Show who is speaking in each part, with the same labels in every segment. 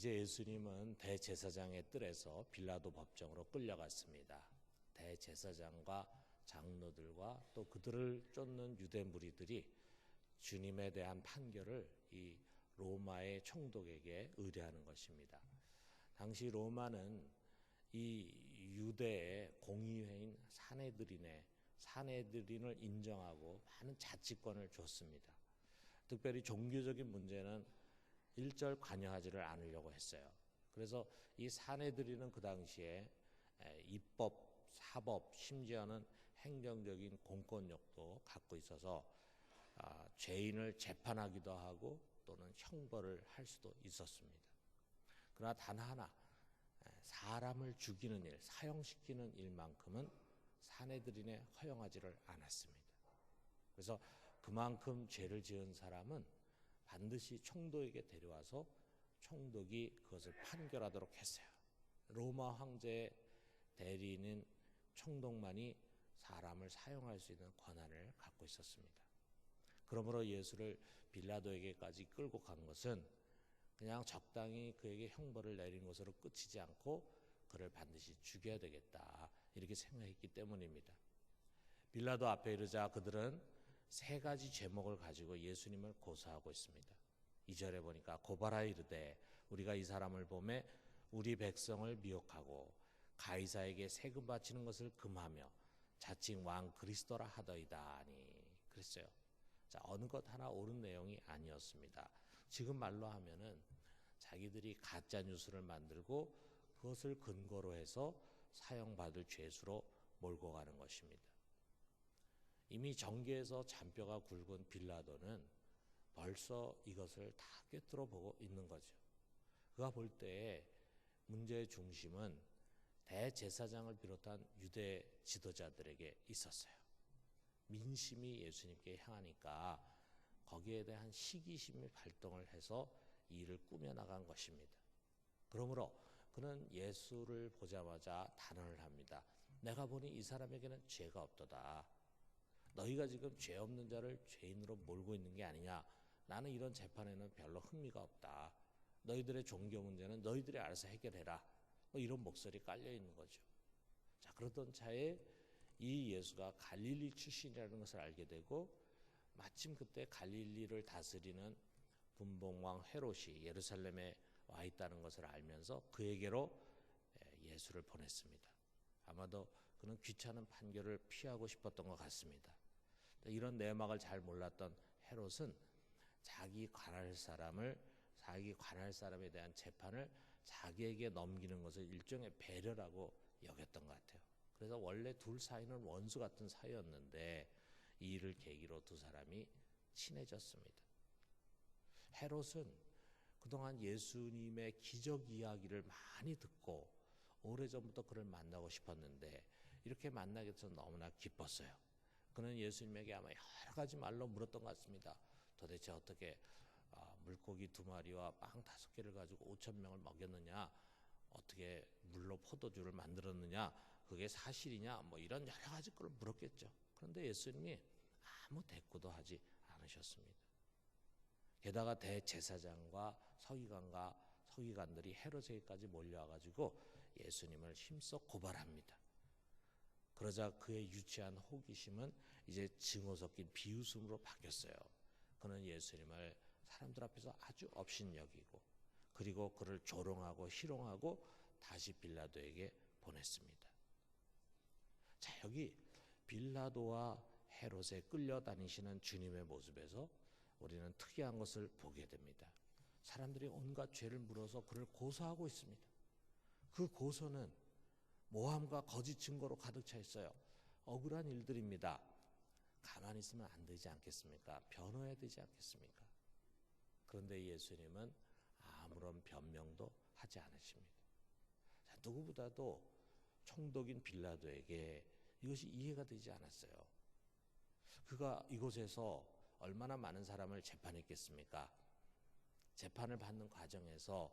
Speaker 1: 이제 예수님은 대제사장의 뜰에서 빌라도 법정으로 끌려갔습니다. 대제사장과 장로들과 또 그들을 쫓는 유대 무리들이 주님에 대한 판결을 이 로마의 총독에게 의뢰하는 것입니다. 당시 로마는 이 유대의 공의회인 사내들인의 사내들인을 인정하고 많은 자치권을 줬습니다. 특별히 종교적인 문제는 일절 관여하지를 않으려고 했어요. 그래서 이 사내들인은 그 당시에 입법, 사법, 심지어는 행정적인 공권력도 갖고 있어서 아, 죄인을 재판하기도 하고 또는 형벌을 할 수도 있었습니다. 그러나 단 하나 사람을 죽이는 일, 사형시키는 일만큼은 사내들인에 허용하지를 않았습니다. 그래서 그만큼 죄를 지은 사람은 반드시 총독에게 데려와서 총독이 그것을 판결하도록 했어요. 로마 황제의 대리인 총독만이 사람을 사용할 수 있는 권한을 갖고 있었습니다. 그러므로 예수를 빌라도에게까지 끌고 간 것은 그냥 적당히 그에게 형벌을 내린 것으로 끝이지 않고 그를 반드시 죽여야 되겠다 이렇게 생각했기 때문입니다. 빌라도 앞에 이르자 그들은 세 가지 제목을 가지고 예수님을 고소하고 있습니다. 이절에 보니까 고발하 이르되 우리가 이 사람을 보매 우리 백성을 미혹하고 가이사에게 세금 바치는 것을 금하며 자칭 왕 그리스도라 하더이다 아니 그랬어요. 자 어느 것 하나 옳은 내용이 아니었습니다. 지금 말로 하면은 자기들이 가짜 뉴스를 만들고 그것을 근거로 해서 사형받을 죄수로 몰고 가는 것입니다. 이미 정계에서 잔뼈가 굵은 빌라도는 벌써 이것을 다 꿰뚫어 보고 있는 거죠. 그가 볼 때에 문제의 중심은 대제사장을 비롯한 유대 지도자들에게 있었어요. 민심이 예수님께 향하니까 거기에 대한 시기심이 발동을 해서 일을 꾸며나간 것입니다. 그러므로 그는 예수를 보자마자 단언을 합니다. 내가 보니 이 사람에게는 죄가 없도다. 너희가 지금 죄 없는 자를 죄인으로 몰고 있는 게 아니냐. 나는 이런 재판에는 별로 흥미가 없다. 너희들의 종교 문제는 너희들이 알아서 해결해라. 뭐 이런 목소리 깔려 있는 거죠. 자, 그러던 차에 이 예수가 갈릴리 출신이라는 것을 알게 되고 마침 그때 갈릴리를 다스리는 분봉왕 헤롯이 예루살렘에 와 있다는 것을 알면서 그에게로 예수를 보냈습니다. 아마도 그는 귀찮은 판결을 피하고 싶었던 것 같습니다. 이런 내막을 잘 몰랐던 헤롯은 자기 관할 사람을 자기 관할 사람에 대한 재판을 자기에게 넘기는 것을 일종의 배려라고 여겼던 것 같아요. 그래서 원래 둘 사이는 원수 같은 사이였는데 이 일을 계기로 두 사람이 친해졌습니다. 헤롯은 그동안 예수님의 기적 이야기를 많이 듣고 오래전부터 그를 만나고 싶었는데 이렇게 만나게 돼서 너무나 기뻤어요. 그는 예수님에게 아마 여러 가지 말로 물었던 것 같습니다. 도대체 어떻게 아, 물고기 두 마리와 빵 다섯 개를 가지고 오천 명을 먹였느냐? 어떻게 물로 포도주를 만들었느냐? 그게 사실이냐? 뭐 이런 여러 가지 걸 물었겠죠. 그런데 예수님이 아무 대꾸도 하지 않으셨습니다. 게다가 대제사장과 서기관과 서기관들이 헤로세까지 몰려와가지고 예수님을 힘써 고발합니다. 그러자 그의 유치한 호기심은 이제 증오 섞인 비웃음으로 바뀌었어요. 그는 예수님을 사람들 앞에서 아주 업신여기고 그리고 그를 조롱하고 희롱하고 다시 빌라도에게 보냈습니다. 자 여기 빌라도와 헤롯에 끌려다니시는 주님의 모습에서 우리는 특이한 것을 보게 됩니다. 사람들이 온갖 죄를 물어서 그를 고소하고 있습니다. 그 고소는 모함과 거짓 증거로 가득 차 있어요. 억울한 일들입니다. 가만히 있으면 안 되지 않겠습니까? 변호해야 되지 않겠습니까? 그런데 예수님은 아무런 변명도 하지 않으십니다. 자, 누구보다도 총독인 빌라도에게 이것이 이해가 되지 않았어요. 그가 이곳에서 얼마나 많은 사람을 재판했겠습니까? 재판을 받는 과정에서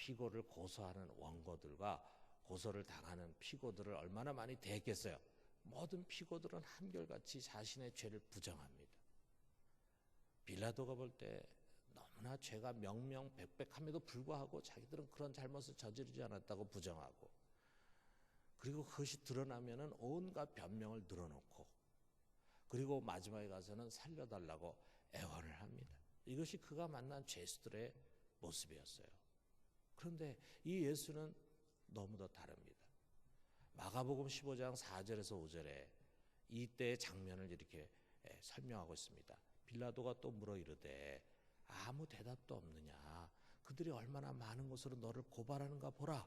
Speaker 1: 피고를 고소하는 원고들과 고소를 당하는 피고들을 얼마나 많이 대했겠어요? 모든 피고들은 한결같이 자신의 죄를 부정합니다. 빌라도가 볼때 그러나 죄가 명명백백함에도 불구하고 자기들은 그런 잘못을 저지르지 않았다고 부정하고 그리고 그것이 드러나면은 온갖 변명을 늘어놓고 그리고 마지막에 가서는 살려달라고 애원을 합니다. 이것이 그가 만난 죄수들의 모습이었어요. 그런데 이 예수는 너무도 다릅니다. 마가복음 15장 4절에서 5절에 이때의 장면을 이렇게 예, 설명하고 있습니다. 빌라도가 또 물어 이르되 아무 대답도 없느냐 그들이 얼마나 많은 것으로 너를 고발하는가 보라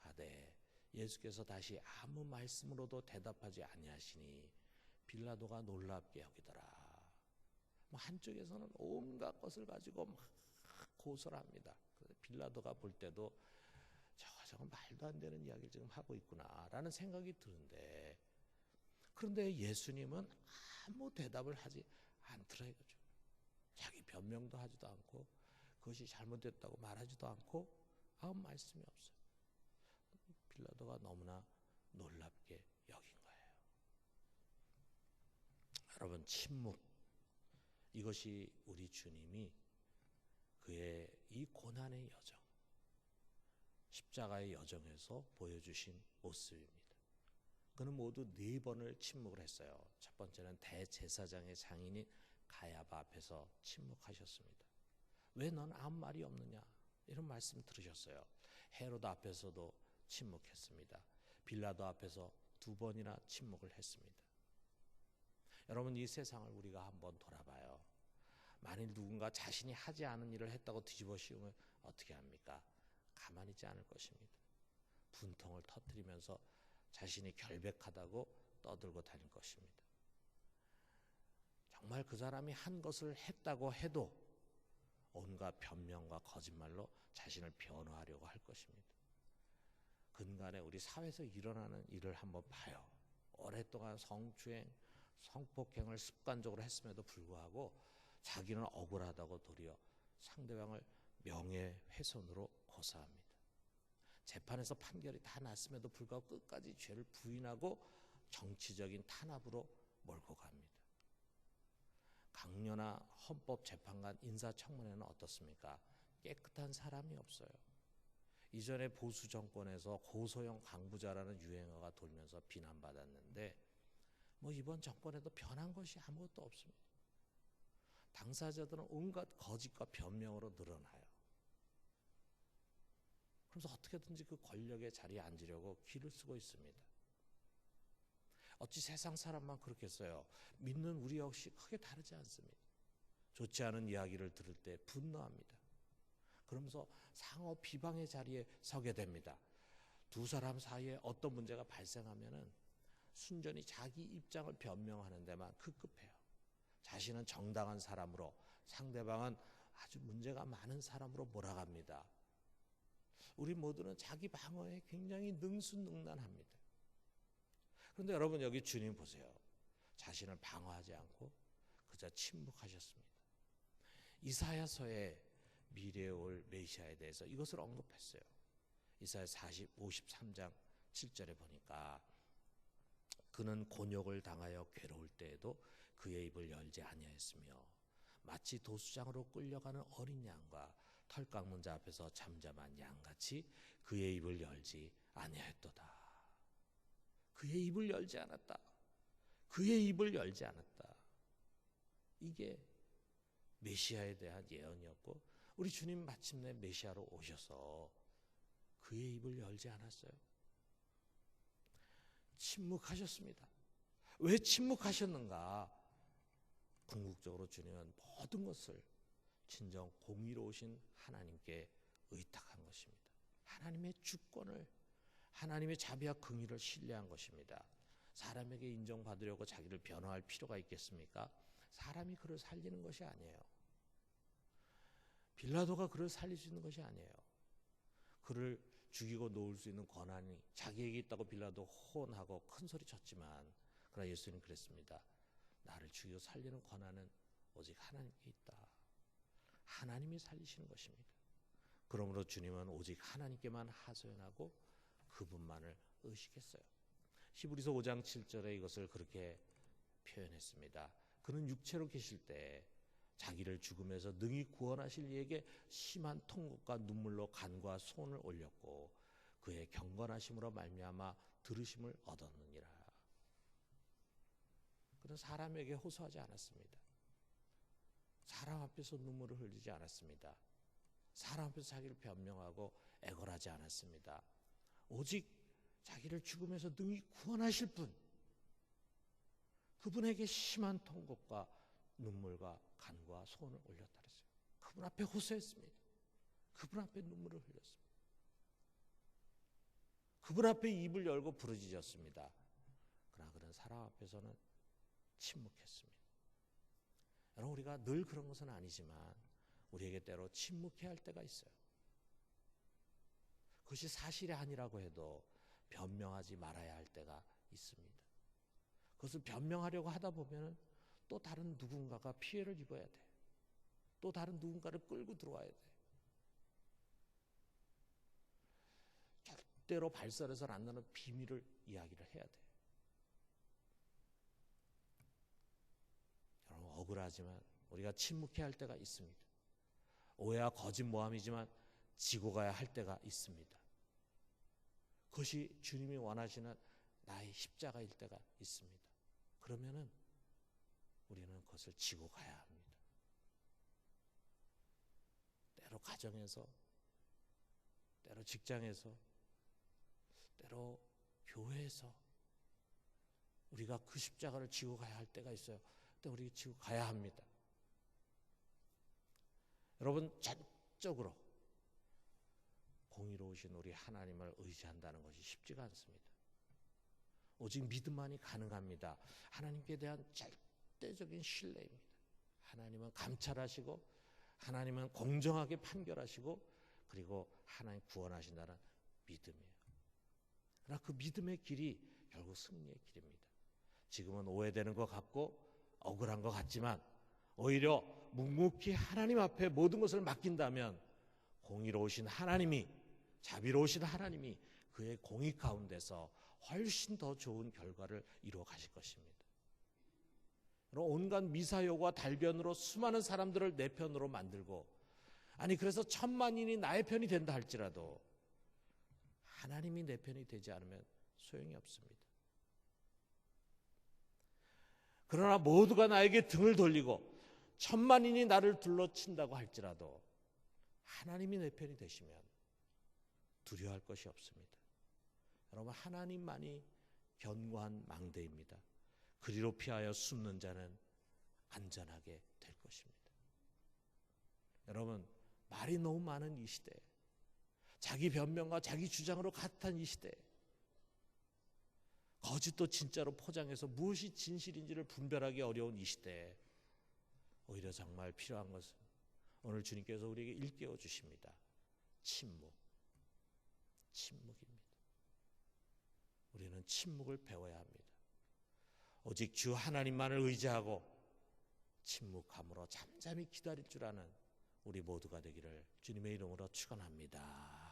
Speaker 1: 하되 예수께서 다시 아무 말씀으로도 대답하지 아니하시니 빌라도가 놀랍게 여기더라. 뭐 한쪽에서는 온갖 것을 가지고 막 고설합니다. 빌라도가 볼 때도 저거 저거 말도 안 되는 이야기를 지금 하고 있구나라는 생각이 드는데 그런데 예수님은 아무 대답을 하지 않더라 이거죠. 자기 변명도 하지도 않고 그것이 잘못됐다고 말하지도 않고 아무 말씀이 없어요. 빌라도가 너무나 놀랍게 여긴 거예요. 여러분 침묵 이것이 우리 주님이 그의 이 고난의 여정 십자가의 여정에서 보여주신 모습입니다. 그는 모두 네 번을 침묵을 했어요. 첫 번째는 대제사장의 장인인 가야바 앞에서 침묵하셨습니다. 왜 넌 아무 말이 없느냐? 이런 말씀 들으셨어요. 헤로드 앞에서도 침묵했습니다. 빌라도 앞에서 두 번이나 침묵을 했습니다. 여러분 이 세상을 우리가 한번 돌아봐요. 만일 누군가 자신이 하지 않은 일을 했다고 뒤집어 씌우면 어떻게 합니까? 가만히 있지 않을 것입니다. 분통을 터뜨리면서 자신이 결백하다고 떠들고 다닐 것입니다. 정말 그 사람이 한 것을 했다고 해도 온갖 변명과 거짓말로 자신을 변호하려고 할 것입니다. 근간에 우리 사회에서 일어나는 일을 한번 봐요. 오랫동안 성추행, 성폭행을 습관적으로 했음에도 불구하고 자기는 억울하다고 도리어 상대방을 명예훼손으로 고소합니다. 재판에서 판결이 다 났음에도 불구하고 끝까지 죄를 부인하고 정치적인 탄압으로 몰고 갑니다. 강연나 헌법재판관 인사청문회는 어떻습니까? 깨끗한 사람이 없어요. 이전에 보수 정권에서 고소형 강부자라는 유행어가 돌면서 비난받았는데 뭐 이번 정권에도 변한 것이 아무것도 없습니다. 당사자들은 온갖 거짓과 변명으로 늘어나요. 그래서 어떻게든지 그 권력의 자리에 앉으려고 길을 쓰고 있습니다. 어찌 세상 사람만 그렇겠어요. 믿는 우리 역시 크게 다르지 않습니다. 좋지 않은 이야기를 들을 때 분노합니다. 그러면서 상호 비방의 자리에 서게 됩니다. 두 사람 사이에 어떤 문제가 발생하면은 순전히 자기 입장을 변명하는 데만 급급해요. 자신은 정당한 사람으로 상대방은 아주 문제가 많은 사람으로 몰아갑니다. 우리 모두는 자기 방어에 굉장히 능수능란합니다. 그런데 여러분 여기 주님 보세요. 자신을 방어하지 않고 그저 침묵하셨습니다. 이사야서의 미래에 올 메시아에 대해서 이것을 언급했어요. 이사야 40, 53장 7절에 보니까 그는 곤욕을 당하여 괴로울 때에도 그의 입을 열지 아니하였으며 마치 도수장으로 끌려가는 어린 양과 털 깎는 자 앞에서 잠잠한 양같이 그의 입을 열지 아니하였도다. 그의 입을 열지 않았다. 그의 입을 열지 않았다. 이게 메시아에 대한 예언이었고 우리 주님 마침내 메시아로 오셔서 그의 입을 열지 않았어요. 침묵하셨습니다. 왜 침묵하셨는가? 궁극적으로 주님은 모든 것을 진정 공의로우신 하나님께 의탁한 것입니다. 하나님의 주권을 하나님의 자비와 긍의를 신뢰한 것입니다. 사람에게 인정받으려고 자기를 변호할 필요가 있겠습니까? 사람이 그를 살리는 것이 아니에요. 빌라도가 그를 살릴 수 있는 것이 아니에요. 그를 죽이고 놓을 수 있는 권한이 자기에게 있다고 빌라도 호언하고 큰 소리 쳤지만 그러나 예수님 그랬습니다. 나를 죽이고 살리는 권한은 오직 하나님께 있다. 하나님이 살리시는 것입니다. 그러므로 주님은 오직 하나님께만 하소연하고 그분만을 의식했어요. 히브리서 5장 7절에 이것을 그렇게 표현했습니다. 그는 육체로 계실 때 자기를 죽음에서 능히 구원하실 이에게 심한 통곡과 눈물로 간과 손을 올렸고 그의 경건하심으로 말미암아 들으심을 얻었느니라. 그는 사람에게 호소하지 않았습니다. 사람 앞에서 눈물을 흘리지 않았습니다. 사람 앞에서 자기를 변명하고 애걸하지 않았습니다. 오직 자기를 죽음에서 능히 구원하실 분, 그분에게 심한 통곡과 눈물과 간과 손을 올렸다 그랬어요. 그분 앞에 호소했습니다. 그분 앞에 눈물을 흘렸습니다. 그분 앞에 입을 열고 부르짖었습니다. 그러나 그런 사람 앞에서는 침묵했습니다. 여러분 우리가 늘 그런 것은 아니지만 우리에게 때로 침묵해야 할 때가 있어요. 그것이 사실이 아니라고 해도 변명하지 말아야 할 때가 있습니다. 그것을 변명하려고 하다 보면 또 다른 누군가가 피해를 입어야 돼. 또 다른 누군가를 끌고 들어와야 돼. 절대로 발설해서는 안 나는 비밀을 이야기를 해야 돼. 여러분 억울하지만 우리가 침묵해야 할 때가 있습니다. 오해와 거짓 모함이지만 지고 가야 할 때가 있습니다. 그것이 주님이 원하시는 나의 십자가일 때가 있습니다. 그러면은 우리는 그것을 지고 가야 합니다. 때로 가정에서, 때로 직장에서, 때로 교회에서 우리가 그 십자가를 지고 가야 할 때가 있어요. 그때 우리 지고 가야 합니다. 여러분 전적으로 공의로우신 우리 하나님을 의지한다는 것이 쉽지가 않습니다. 오직 믿음만이 가능합니다. 하나님께 대한 절대적인 신뢰입니다. 하나님은 감찰하시고 하나님은 공정하게 판결하시고 그리고 하나님 구원하신다는 믿음이에요. 그러나 그 믿음의 길이 결국 승리의 길입니다. 지금은 오해되는 것 같고 억울한 것 같지만 오히려 묵묵히 하나님 앞에 모든 것을 맡긴다면 공의로우신 하나님이 자비로우신 하나님이 그의 공의 가운데서 훨씬 더 좋은 결과를 이루어 가실 것입니다. 온갖 미사여와 달변으로 수많은 사람들을 내 편으로 만들고 아니 그래서 천만인이 나의 편이 된다 할지라도 하나님이 내 편이 되지 않으면 소용이 없습니다. 그러나 모두가 나에게 등을 돌리고 천만인이 나를 둘러친다고 할지라도 하나님이 내 편이 되시면 두려워할 것이 없습니다. 여러분 하나님만이 견고한 망대입니다. 그리로 피하여 숨는 자는 안전하게 될 것입니다. 여러분 말이 너무 많은 이 시대, 자기 변명과 자기 주장으로 가득한 이 시대, 거짓도 진짜로 포장해서 무엇이 진실인지를 분별하기 어려운 이 시대에 오히려 정말 필요한 것은 오늘 주님께서 우리에게 일깨워 주십니다. 침묵. 침묵입니다. 우리는 침묵을 배워야 합니다. 오직 주 하나님만을 의지하고 침묵함으로 잠잠히 기다릴 줄 아는 우리 모두가 되기를 주님의 이름으로 축원합니다.